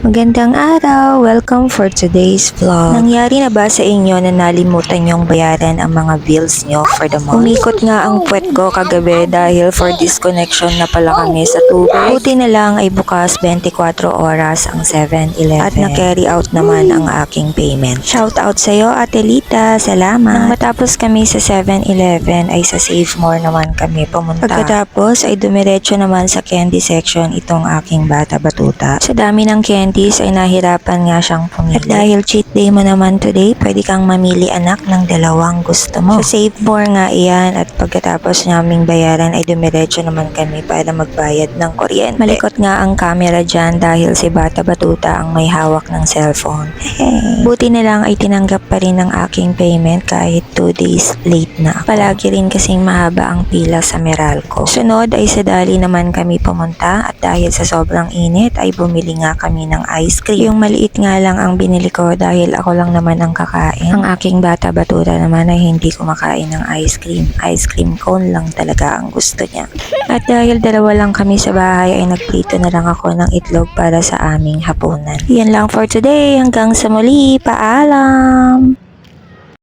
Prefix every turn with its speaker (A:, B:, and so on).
A: Magandang araw! Welcome for today's vlog. Nangyari na ba sa inyo na nalimutan nyong bayaran ang mga bills nyo for the month? Umikot nga ang puwet ko kagabi dahil for disconnection na pala kami sa tubig. Buti na lang ay bukas 24 oras ang 7-Eleven at na-carry out naman ang aking payment. Shout out sa'yo Ate Lita, salamat! Nang matapos kami sa 7-Eleven ay sa Save More naman kami pumunta. Pagkatapos ay dumiretso naman sa candy section itong aking bata batuta. Sa dami ng candies ay nahirapan nga siyang pumili. At dahil cheat day mo naman today, pwede kang mamili anak ng dalawang gusto mo. Sa Save More nga iyan at pagkatapos naming bayaran ay dumiretso naman kami para magbayad ng kuryente. Malikot nga ang camera dyan dahil si Bata Batuta ang may hawak ng cellphone. Buti na lang ay tinanggap pa rin ang aking payment kahit 2 days late na. Palagi rin kasing mahaba ang pila sa Meralco. Sunod ay sa Dali naman kami pumunta at dahil sa sobrang init ay bumili nga kami ng ice cream. Yung maliit nga lang ang binili ko dahil ako lang naman ang kakain. Ang aking bata batuta naman ay hindi kumakain ng ice cream. Ice cream cone lang talaga ang gusto niya. At dahil dalawa lang kami sa bahay ay nagprito na lang ako ng itlog para sa aming hapunan. Yan lang for today. Hanggang sa muli. Paalam!